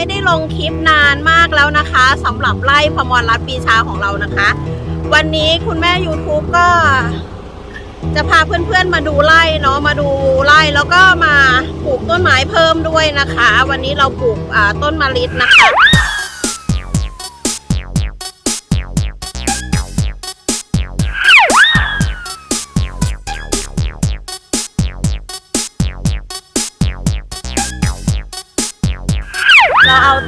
ไม่ได้ลงคลิปนานมากแล้วนะคะสำหรับไล่พมรรัตปีชาของเรานะคะ วันนี้คุณแม่ YouTube ก็ จะพาเพื่อนๆมาดูไล่เนาะมาดูไล่แล้วก็มาปลูกต้นไม้เพิ่มด้วยนะคะ วันนี้เราปลูกต้นมะลินะคะ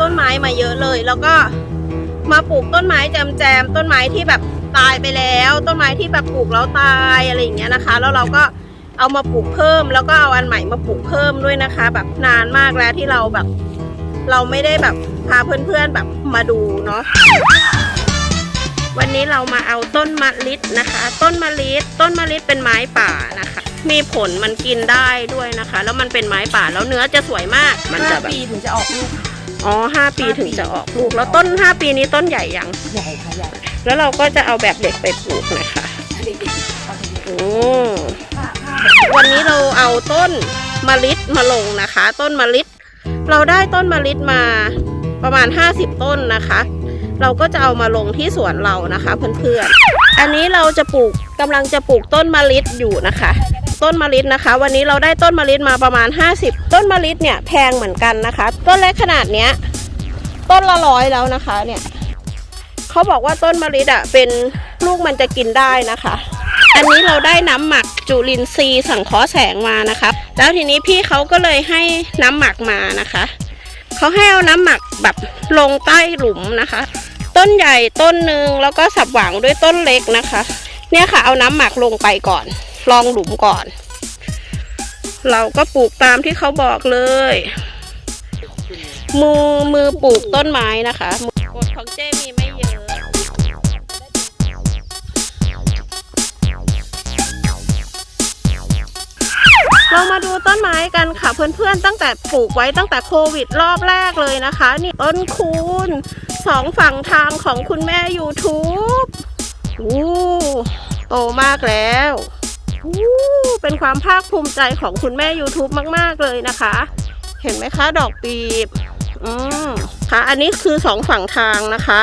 ต้นไม้มาเยอะเลย แล้วก็มาปลูกต้นไม้แจมๆต้นไม้ที่แบบตายไปแล้ว ต้นไม้ที่แบบปลูกแล้วตายอะไรอย่างเงี้ยนะคะ แล้วเราก็เอามาปลูกเพิ่ม แล้วก็เอาอันใหม่มาปลูกเพิ่มด้วยนะคะ แบบนานมากแล้วที่เราแบบ เราไม่ได้แบบพาเพื่อนๆแบบมาดูเนาะวันนี้เรามาเอาต้นมะลินะคะ ต้นมะลิต้นมะลิเป็นไม้ป่านะคะ มีผลมันกินได้ด้วยนะคะ แล้วมันเป็นไม้ป่าแล้วเนื้อจะสวยมาก มันจะห้าแบบปีถึงจะออกลูก อ๋อห้าปีถึงจะออกลูก แล้วต้นห้าปีนี้ต้นใหญ่ยัง ใหญ่ค่ะใหญ่แล้วเราก็จะเอาแบบเด็กไปปลูกนะคะเด็กๆเอาเด็กโอ้ๆผ้าผ้าวันนี้เราเอาต้นมะลิมาลงนะคะ ต้นมะลิเราได้ต้นมะลิมาประมาณ 50 ต้นนะคะ เราก็จะเอามาลงที่สวนเรานะคะเพื่อนๆ อันนี้เราจะปลูกกำลังจะปลูกต้นมะลิอยู่นะคะ ต้นมะลินะคะ วันนี้เราได้ต้นมะลิมาประมาณ 50 ต้นมะลิเนี่ยแพงเหมือนกันนะคะ ต้นเล็กขนาดเนี้ยต้นละร้อยแล้วนะคะเนี่ยเขาบอกว่าต้นมะลิอะเป็นลูกมันจะกินได้นะคะ อันนี้เราได้น้ำหมักจุลินทรีย์สังเคราะห์แสงมานะคะ แล้วทีนี้พี่เขาก็เลยให้น้ำหมักมานะคะเขาให้เอาน้ำหมักแบบลงใต้หลุมนะคะ ต้นใหญ่ต้นหนึ่งแล้วก็สับหวางด้วยต้นเล็กนะคะ เนี่ยค่ะเอาน้ำหมักลงไปก่อน ลองหลุมก่อน เราก็ปลูกตามที่เขาบอกเลย มือมือปลูกต้นไม้นะคะกฎของเจ้มีไม่เยอะเรามาดูต้นไม้กันค่ะเพื่อนๆ ตั้งแต่ปลูกไว้ตั้งแต่โควิดรอบแรกเลยนะคะ นี่ต้นคูณสองฝั่งทางของคุณแม่ YouTube อู้โตมากแล้ว เป็นความภาคภูมิใจของคุณแม่ YouTube มาก ๆ เลยนะคะ เห็นไหมคะดอกปีบ อืมค่ะ อันนี้คือสองฝั่งทางนะคะ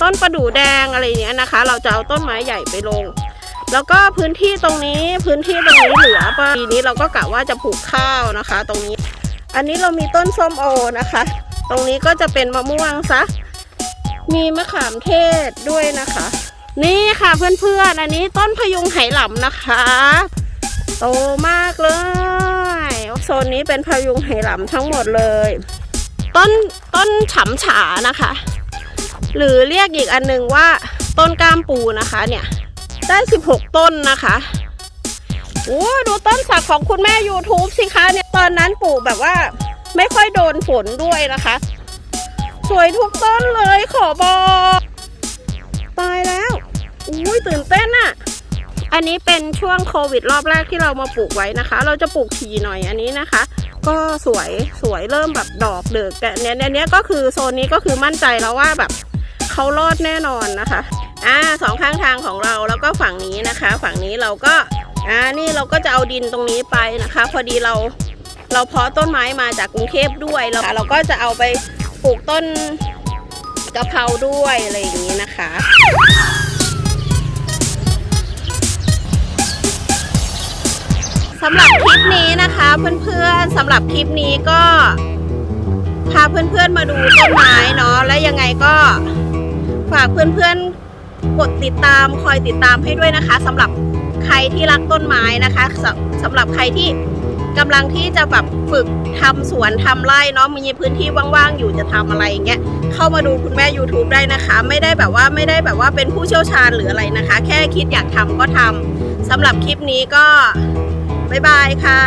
ต้นประดู่แดงอะไรเงี้ยนะคะ เราจะเอาต้นไม้ใหญ่ไปลง แล้วก็พื้นที่ตรงนี้พื้นที่ตรงนี้เหลือปีนี้เราก็กะว่าจะปลูกข้าวนะคะ ตรงนี้ อันนี้เรามีต้นส้มโอนะคะ ตรงนี้ก็จะเป็นมะม่วงซะมีมะขามเทศด้วยนะคะ นี่ค่ะเพื่อนๆ อันนี้ต้นพยุงไหหลำนะคะ โตมากเลยโซนนี้เป็นพยุงไหหลำทั้งหมดเลย ต้นต้นฉำฉานะคะ หรือเรียกอีกอันหนึงว่าต้นกล้ามปูนะคะเนี่ย ได้ 16 ต้นนะคะโอ้ดูต้นสักของคุณแม่ YouTube สิคะเนี่ยตอนนั้นปลูกแบบว่าไม่ค่อยโดนฝนด้วยนะคะ สวยทุกต้นเลยขอบอกตายแล้ว อุ้ยตื่นเต้นอะอันนี้เป็นช่วงโควิดรอบแรกที่เรามาปลูกไว้นะคะ เราจะปลูกทีหน่อยอันนี้นะคะ ก็สวยสวยเริ่มแบบดอกเดือกแต่เนี้ยเนี้ยเนี้ยก็คือโซนนี้ก็คือมั่นใจแล้วว่าแบบเขารอดแน่นอนนะคะอ่าสองข้างทางของเราแล้วก็ฝั่งนี้นะคะ ฝั่งนี้เราก็อ่านี่เราก็จะเอาดินตรงนี้ไปนะคะ พอดีเราเราเพาะต้นไม้มาจากกรุงเทพด้วยแล้วเราก็จะเอาไปปลูกต้นกะเพราด้วยอะไรอย่างนี้นะคะ สำหรับคลิปนี้นะคะเพื่อนๆสำหรับคลิปนี้ก็พาเพื่อนๆมาดูต้นไม้เนาะและยังไงก็ฝากเพื่อนๆกดติดตามคอยติดตามให้ด้วยนะคะสำหรับใครที่รักต้นไม้นะคะสสำหรับใครที่กำลังที่จะแบบฝึกทำสวนทำไร่เนาะมีพื้นที่ว่างๆอยู่จะทำอะไรอย่างเงี้ยเข้ามาดูคุณแม่ YouTube ได้นะคะ ไม่ได้แบบว่าไม่ได้แบบว่าเป็นผู้เชี่ยวชาญหรืออะไรนะคะ แค่คิดอยากทำก็ทำสำหรับคลิปนี้ก็ บ๊ายบายค่ะ